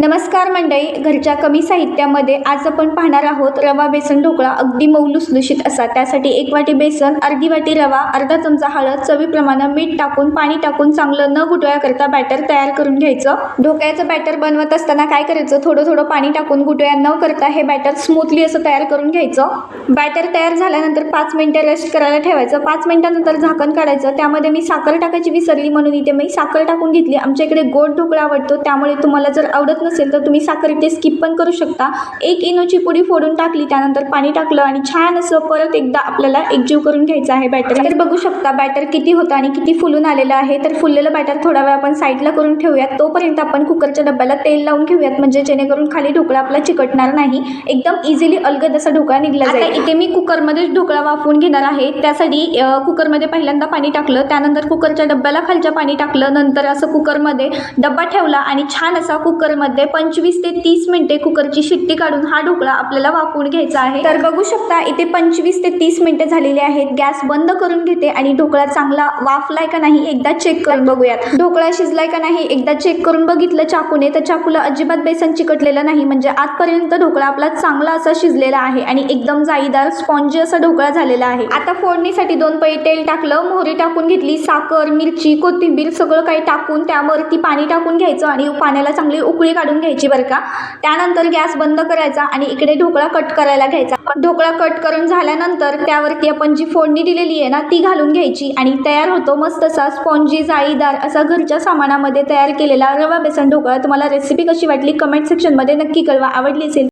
नमस्कार मंडळी घरच्या कमी साहित्यामध्ये आज आपण पाहणार आहोत रवा बेसन ढोकळा अगदी मऊ लुसलुशीत असा. त्यासाठी एक वाटी बेसन अर्धी वाटी रवा अर्धा चमचा हळद चवीप्रमाणे मीठ टाकून पाणी टाकून चांगलं न गुटव्याकरता बॅटर तयार करून घ्यायचं. ढोकळ्याचं बॅटर बनवत असताना काय करायचं? थोडं थोडं पाणी टाकून गुटव्या न करता हे बॅटर स्मूथली असं तयार करून घ्यायचं. बॅटर तयार झाल्यानंतर पाच मिनटं रेस्ट करायला ठेवायचं. पाच मिनटानंतर झाकण काढायचं. त्यामध्ये मी साखर टाकायची विसरली म्हणून इथे मी साखर टाकून घेतली. आमच्या इकडे गोड ढोकळा आवडतो. त्यामुळे तुम्हाला जर आवडत नसेल तर तुम्ही साखर इथे स्किप पण करू शकता. एक इनोची पुडी फोडून टाकली त्यानंतर पाणी टाकलं आणि छान असं परत एकदा आपल्याला एकजीव करून घ्यायचं आहे बॅटर तर बघू शकता बॅटर किती होतं आणि किती फुलून आलेलं आहे. तर फुललेलं बॅटर थोडा वेळ आपण साईडला करून ठेवूयात. तोपर्यंत आपण कुकरच्या डब्याला तेल लावून घेऊयात. म्हणजे जेणेकरून खाली ढोकळा आपला चिकटणार नाही. एकदम इझिली अलगद असा ढोकळा निघला जाईल. इथे मी कुकरमध्येच ढोकळा वाफवून घेणार आहे. त्यासाठी कुकरमध्ये पहिल्यांदा पाणी टाकलं त्यानंतर कुकरच्या डब्याला खालच्या पाणी टाकलं नंतर असं कुकरमध्ये डब्बा ठेवला आणि छान असा कुकरमध्ये पंचवीस ते तीस मिनिटे कुकरची शिट्टी काढून हा ढोकळा आपल्याला वाफवून घ्यायचा आहे. तर बघू शकता इथे पंचवीस ते तीस मिनिटे झालेली आहेत. गॅस बंद करून घेते आणि ढोकळा चांगला वाफलाय का नाही एकदा चेक करून बघूयात. ढोकळा शिजलाय का नाही एकदा चेक करून बघितलं चाकूने तर चाकूला अजिबात बेसन चिकटलेलं नाही. म्हणजे आजपर्यंत ढोकळा आपला चांगला असा शिजलेला आहे आणि एकदम जाईदार स्पॉन्जी असा ढोकळा झालेला आहे. आता फोडणीसाठी दोन पै तेल टाकलं मोहरी टाकून घेतली साखर मिरची कोथिंबीर सगळं काही टाकून त्यावरती पाणी टाकून घ्यायचं आणि पाण्याला चांगली उकळी काढून घ्यायची बरं का? त्यानंतर गॅस बंद करायचा आणि इकडे ढोकळा कट करायला घ्यायचा. ढोकळा कट करून झाल्यानंतर त्यावरती आपण जी फोडणी दिलेली आहे ना ती घालून घ्यायची आणि तयार होतो मस्त असा स्पॉन्जी जाळीदार असा घरच्या सामानामध्ये तयार केलेला रवा बेसन ढोकळा. तुम्हाला रेसिपी कशी वाटली? कमेंट सेक्शनमध्ये नक्की कळवा. आवडली असेल